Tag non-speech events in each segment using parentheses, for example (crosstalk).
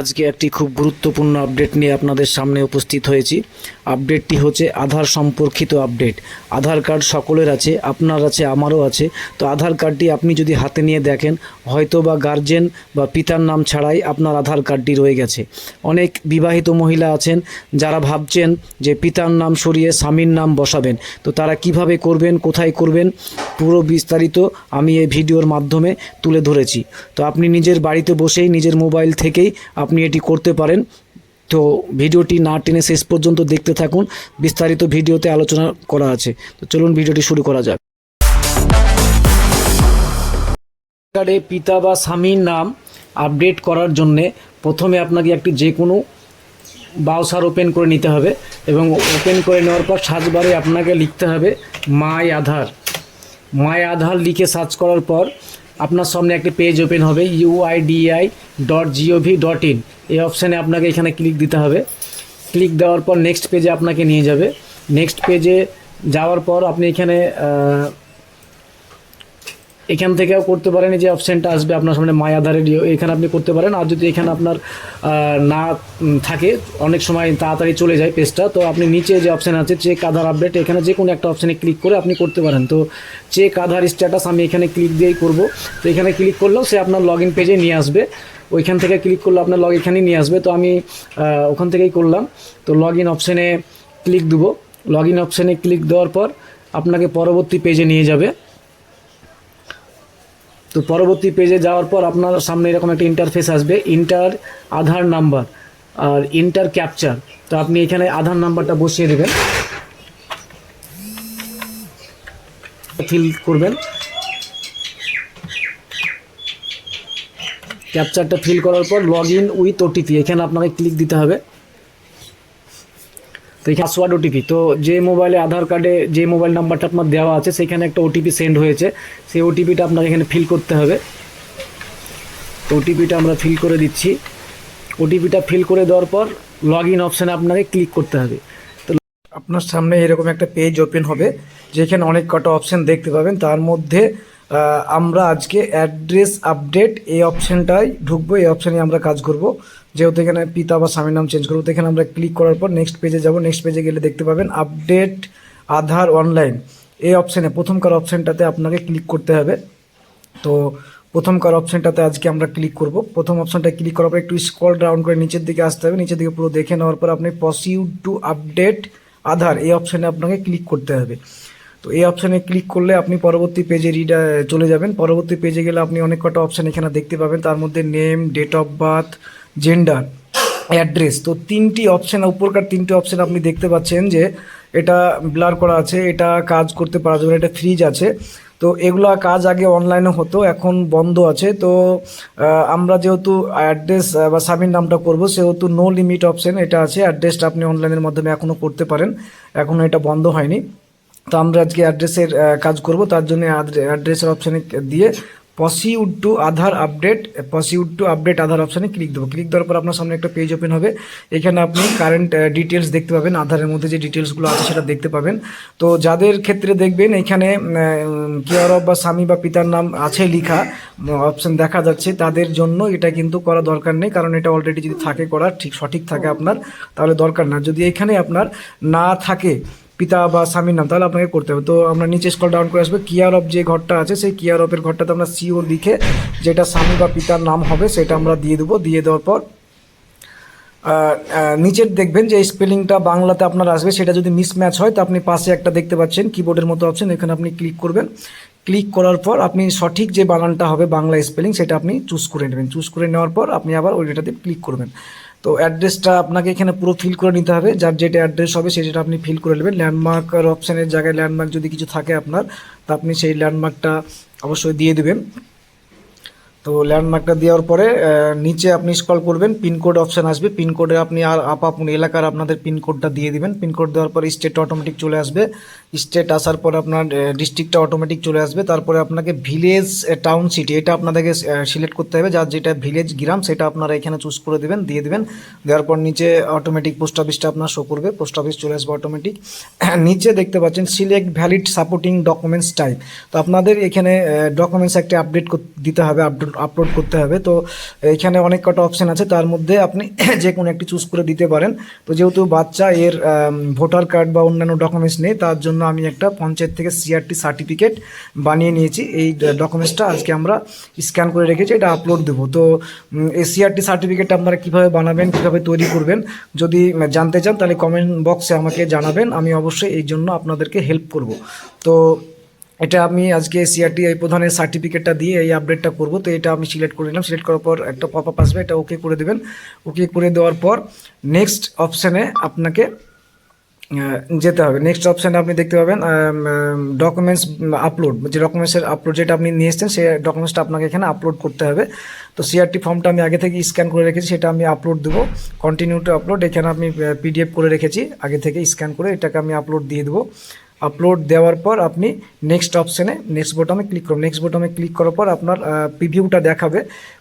আজকে একটি খুব গুরুত্বপূর্ণ আপডেট নিয়ে আপনাদের সামনে উপস্থিত হয়েছি। আপডেটটি হচ্ছে আধার সম্পর্কিত আপডেট আধার কার্ড সকলের আছে, আপনার আছে, আমারও আছে। তো আধার কার্ডটি আপনি যদি হাতে নিয়ে দেখেন হয়তো বা গার্জেন বা পিতার নাম ছাড়াই আপনার আধার কার্ডটি রয়ে গেছে। অনেক বিবাহিত মহিলা আছেন, যারা ভাবছেন যে পিতার নাম সরিয়ে স্বামীর নাম বসাবেন। তো তারা কীভাবে করবেন, কোথায় করবেন, পুরো বিস্তারিত আমি এই ভিডিওর মাধ্যমে তুলে ধরেছি। তো আপনি নিজের বাড়িতে বসেই নিজের মোবাইল থেকেই আপনি এটি করতে পারেন। তো ভিডিওটি না টেনে শেষ পর্যন্ত দেখতে থাকুন। বিস্তারিত ভিডিওতে আলোচনা করা আছে। তো চলুন ভিডিওটি শুরু করা যাক। কার্ডে পিতা বা স্বামীর নাম আপডেট করার জন্যে প্রথমে আপনাকে একটি যে কোনো ব্রাউজার ওপেন করে নিতে হবে এবং ওপেন করে নেওয়ার পর সার্চবারে আপনাকে লিখতে হবে, মাই আধার। মাই আধার লিখে সার্চ করার পর আপনার সামনে একটি পেজ ওপেন হবে UIDAI dot gov dot in এই অপশানে আপনাকে এখানে ক্লিক দিতে হবে। ক্লিক দেওয়ার পর নেক্সট পেজে আপনাকে নিয়ে যাবে। নেক্সট পেজে যাওয়ার পর আপনি এখানে এখান থেকেও করতে পারেন যে অপশানটা আসবে আপনার সামনে মায়া আধারের ইয়ে, এখানে আপনি করতে পারেন। আর যদি এখানে আপনার না থাকে অনেক সময় তাড়াতাড়ি চলে যায় পেজটা তো আপনি নিচে যে অপশান আছে চেক আধার আপডেট এখানে যে কোনো একটা অপশানে ক্লিক করে আপনি করতে পারেন। তো চেক আধার স্ট্যাটাস আমি এখানে ক্লিক দিয়েই করব। তো এখানে ক্লিক করলেও সে আপনার লগ ইন পেজে নিয়ে আসবে। ওইখান থেকে ক্লিক করলে আপনার লগ এখানেই নিয়ে আসবে। তো আমি ওখান থেকেই করলাম। তো লগ ইন অপশানে ক্লিক দেবো। লগ ইন অপশানে ক্লিক দেওয়ার পর আপনাকে পরবর্তী পেজে নিয়ে যাবে। তো পরবর্তী পেজে যাওয়ার পর আপনার সামনে এরকম একটা ইন্টারফেস আসবে ইন্টার আধার নাম্বার আর ইন্টার ক্যাপচার তো আপনি এখানে আধার নাম্বারটা বসিয়ে দেবেন। ফিল করবেন। ক্যাপচারটা ফিল করার পর লগ ইন উইথ ওটিপি এখানে আপনাকে ক্লিক দিতে হবে। তো এই পাসওয়ার্ড ওটিপি তো যে মোবাইলে আধার কার্ডে যে মোবাইল নাম্বারটা আপনার দেওয়া আছে, সেখানে একটা ওটিপি সেন্ড হয়েছে। সেই ওটিপিটা আপনাকে এখানে ফিল করতে হবে। তো ওটিপিটা আমরা ফিল করে দিচ্ছি। ওটিপিটা ফিল করে দেওয়ার পর লগ ইন অপশানে আপনাকে ক্লিক করতে হবে। তো আপনার সামনে এরকম একটা পেজ ওপেন হবে, যেখানে অনেক কটা অপশান দেখতে পাবেন। তার মধ্যে আমরা আজকে অ্যাড্রেস আপডেট এই অপশানটাই ঢুকবো, এই অপশানে আমরা কাজ করব। যেহেতু এখানে পিতা বা স্বামীর নাম চেঞ্জ করব, তো এখানে আমরা ক্লিক করার পর নেক্সট পেজে যাব। নেক্সট পেজে গেলে দেখতে পাবেন আপডেট আধার অনলাইন এই অপশানে প্রথমকার অপশানটাতে আপনাকে ক্লিক করতে হবে। তো প্রথমকার অপশানটাতে আজকে আমরা ক্লিক করব। প্রথম অপশানটা ক্লিক করার পর একটু স্ক্রল ডাউন করে নিচের দিকে আসতে হবে। নিচের দিকে পুরো দেখে নেওয়ার পর আপনি পসিউড টু আপডেট আধার। এই অপশানে আপনাকে ক্লিক করতে হবে। তো এই অপশানে ক্লিক করলে আপনি পরবর্তী পেজে রিড চলে যাবেন। পরবর্তী পেজে গেলে আপনি অনেক কটা অপশান এখানে দেখতে পাবেন। তার মধ্যে name date of birth gender address তো তিনটি অপশান উপরকার তিনটি অপশান আপনি দেখতে পাচ্ছেন যে এটা ব্লার করা আছে, এটা কাজ করতে পারা যাবে এটা ফ্রিজ আছে। তো এগুলো কাজ আগে অনলাইনে হতো, এখন বন্ধ আছে। তো আমরা যেহেতু অ্যাড্রেস বা স্বামীর নামটা করব, সেহেতু নো লিমিট অপশান এটা আছে। অ্যাড্রেসটা আপনি অনলাইনের মাধ্যমে এখনও করতে পারেন। এখনও এটা বন্ধ হয়নি। তো আমরা আজকে অ্যাড্রেসের কাজ করব। তার জন্য অ্যাড্রেসের অপশানে দিয়ে proceed to Aadhaar update proceed to update Aadhaar অপশানে ক্লিক দেবো। ক্লিক দেওয়ার পর আপনার সামনে একটা পেজ ওপেন হবে। এখানে আপনি কারেন্ট ডিটেলস দেখতে পাবেন। আধারের মধ্যে যে ডিটেলসগুলো আছে সেটা দেখতে পাবেন। তো যাদের ক্ষেত্রে দেখবেন এখানে কেয়ার অফ বা স্বামী বা পিতার নাম আছে লেখা অপশান দেখা যাচ্ছে। তাদের জন্য এটা কিন্তু করা দরকার নেই। কারণ এটা অলরেডি যদি থাকে করা ঠিক সঠিক থাকে আপনার, তাহলে দরকার না। যদি এখানে আপনার না থাকে পিতা বা স্বামীর নাম, তাহলে আপনাকে করতে হবে। তো আমরা নিচে স্কল ডাউন করে আসবে কিয়ার অফ যে ঘরটা আছে, সেই কিয়ার অফের ঘরটাতে আমরা সিও লিখে যেটা স্বামী বা পিতার নাম হবে, সেটা আমরা দিয়ে দেবো। দিয়ে দেওয়ার পর নিচের দেখবেন যে স্পেলিংটা বাংলাতে আপনার আসবে, সেটা যদি মিসম্যাচ হয়, তো আপনি পাশে একটা দেখতে পাচ্ছেন কিবোর্ডের মতো অপশন এখানে আপনি ক্লিক করবেন। ক্লিক করার পর আপনি সঠিক যে বানানটা হবে বাংলা স্পেলিং, সেটা আপনি চুজ করে নেবেন। চুজ করে নেওয়ার পর আপনি আবার ওই ডেটাতে ক্লিক করবেন। তো অ্যাড্রেসটা আপনাকে এখানে পুরো ফিল করে নিতে হবে। যার যেটা অ্যাড্রেস হবে সেটা আপনি ফিল করে নেবেন। ল্যান্ডমার্কের অপশানের জায়গায় ল্যান্ডমার্ক যদি কিছু থাকে আপনার, তা আপনি সেই ল্যান্ডমার্কটা অবশ্যই দিয়ে দেবেন। তো ল্যান্ডমার্কটা দেওয়ার পরে নিচে আপনি স্ক্রল করবেন পিনকোড অপশন আসবে পিনকোডে আপনি আর আপ আপন এলাকার আপনাদের পিনকোডটা দিয়ে দিবেন। পিনকোড দেওয়ার পরে স্টেট অটোমেটিক চলে আসবে। স্টেট আসার পর আপনার ডিস্ট্রিক্টটা অটোমেটিক চলে আসবে। তারপরে আপনাকে ভিলেজ টাউন সিটি এটা আপনাদেরকে সিলেক্ট করতে হবে। যার যেটা ভিলেজ গ্রাম, সেটা আপনারা এখানে চুজ করে দেবেন, দিয়ে দেবেন। দেওয়ার পর নিচে অটোমেটিক পোস্ট অফিসটা আপনার শো করবে। পোস্ট অফিস চলে আসবে অটোমেটিক (clears throat) নিচে দেখতে পাচ্ছেন select valid supporting documents type তো আপনাদের এখানে ডকুমেন্টস একটা আপডেট দিতে হবে আপডেট আপলোড করতে হবে। তো এখানে অনেক কটা অপশন আছে। তার মধ্যে আপনি (coughs) যে কোনো একটি চুজ করে দিতে পারেন। তো যেহেতু বাচ্চা, এর ভোটার কার্ড বা অন্যান্য ডকুমেন্টস নেই, তার জন্য আমি একটা পঞ্চায়েত থেকে সিআরটি সার্টিফিকেট বানিয়ে নিয়েছি। এই ডকুমেন্টসটা আজকে আমরা স্ক্যান করে রেখেছি। এটা আপলোড দেবো। তো এই সিআরটি সার্টিফিকেটটা আপনারা কীভাবে বানাবেন, কীভাবে তৈরি করবেন, যদি জানতে চান, তাহলে কমেন্ট বক্সে আমাকে জানাবেন। আমি অবশ্যই এই জন্য আপনাদেরকে হেল্প করব। তো এটা আমি আজকে সিআরটি এই প্রধানের সার্টিফিকেটটা দিয়ে এই আপডেটটা করব। তো এটা আমি সিলেক্ট করে নিলাম। সিলেক্ট করার পর একটা পপ আপ আসবে। এটা ওকে করে দেবেন। ওকে করে দেওয়ার পর নেক্সট অপশানে আপনাকে যেতে হবে। নেক্সট অপশানে আপনি দেখতে পাবেন ডকুমেন্টস আপলোড যে ডকুমেন্টসের আপলোড যেটা আপনি নিয়ে এসেছেন, সেই ডকুমেন্টসটা আপনাকে এখানে আপলোড করতে হবে। তো সিআরটি ফর্মটা আমি আগে থেকে স্ক্যান করে রেখেছি। সেটা আমি আপলোড দেবো। কন্টিনিউ টু আপলোড এখানে আমি পিডিএফ করে রেখেছি। আগে থেকে স্ক্যান করে এটাকে আমি আপলোড দিয়ে দেবো। আপলোড দেওয়ার পর আপনি নেক্সট অপশানে নেক্সট বোটামে ক্লিক করুন। নেক্সট বোটামে ক্লিক করার পর আপনার প্রিভিউটা দেখাবে।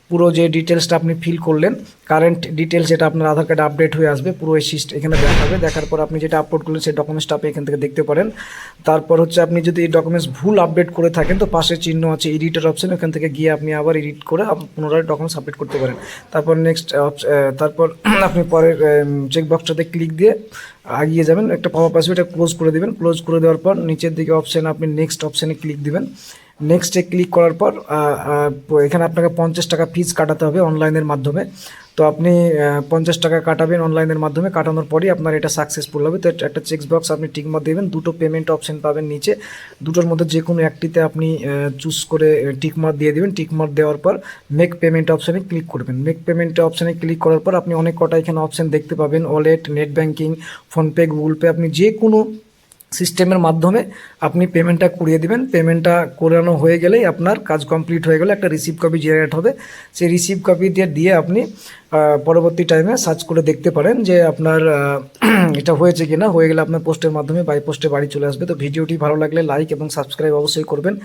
পুরো যে ডিটেলসটা আপনি ফিল করলেন কারেন্ট ডিটেলস যেটা আপনার আধার কার্ডে আপডেট হয়ে আসবে, পুরো এই সিস্ট এখানে দেখাবে। দেখার পর আপনি যেটা আপলোড করলেন, সেই ডকুমেন্টসটা আপনি এখান থেকে দেখতে পারেন। তারপর হচ্ছে আপনি যদি এই ডকুমেন্টস ভুল আপডেট করে থাকেন, তো পাশে চিহ্ন আছে এডিটর অপশন ওখান থেকে গিয়ে আপনি আবার এডিট করে পুনরায় ডকুমেন্টস আপডেট করতে পারেন। তারপর নেক্সট তারপর (clears throat) আপনি পরের চেকবক্সটাতে ক্লিক দিয়ে আগিয়ে যাবেন। একটা পাওয়া পাশে এটা ক্লোজ করে দেবেন। ক্লোজ করে দেওয়ার পর নিচের দিকে অপশান আপনি নেক্সট অপশানে ক্লিক দিবেন। নেক্সটে ক্লিক করার পর এখানে আপনাকে পঞ্চাশ টাকা ফিজ কাটাতে হবে অনলাইনের মাধ্যমে। তো আপনি পঞ্চাশ টাকা কাটাবেন অনলাইনের মাধ্যমে। কাটানোর পরই আপনার এটা সাকসেসফুল হবে। তো একটা চেক বক্স আপনি টিকমার দেবেন। দুটো পেমেন্ট অপশন পাবেন নিচে। দুটোর মধ্যে যে কোনো একটিতে আপনি চুজ করে টিকমার দিয়ে দেবেন। টিকমার দেওয়ার পর মেক পেমেন্ট অপশানে ক্লিক করবেন। মেক পেমেন্ট অপশানে ক্লিক করার পর আপনি অনেক কটা এখানে অপশান দেখতে পাবেন। Wallet net banking PhonePe Google Pay আপনি যে কোনো সিস্টেমের মাধ্যমে আপনি পেমেন্টটা করিয়ে দেবেন। পেমেন্টটা করানো হয়ে গেলেই আপনার কাজ কমপ্লিট হয়ে গেলে একটা রিসিভ কপি জেনারেট হবে। সেই রিসিভ কপি দিয়ে দিয়ে আপনি পরবর্তী টাইমে সার্চ করে দেখতে পারেন যে আপনার (clears throat) এটা হয়েছে কি না হয়ে গেলে আপনার পোস্টের মাধ্যমে বাই পোস্টে বাড়ি চলে আসবে। তো ভিডিওটি ভালো লাগলে লাইক এবং সাবস্ক্রাইব অবশ্যই করবেন।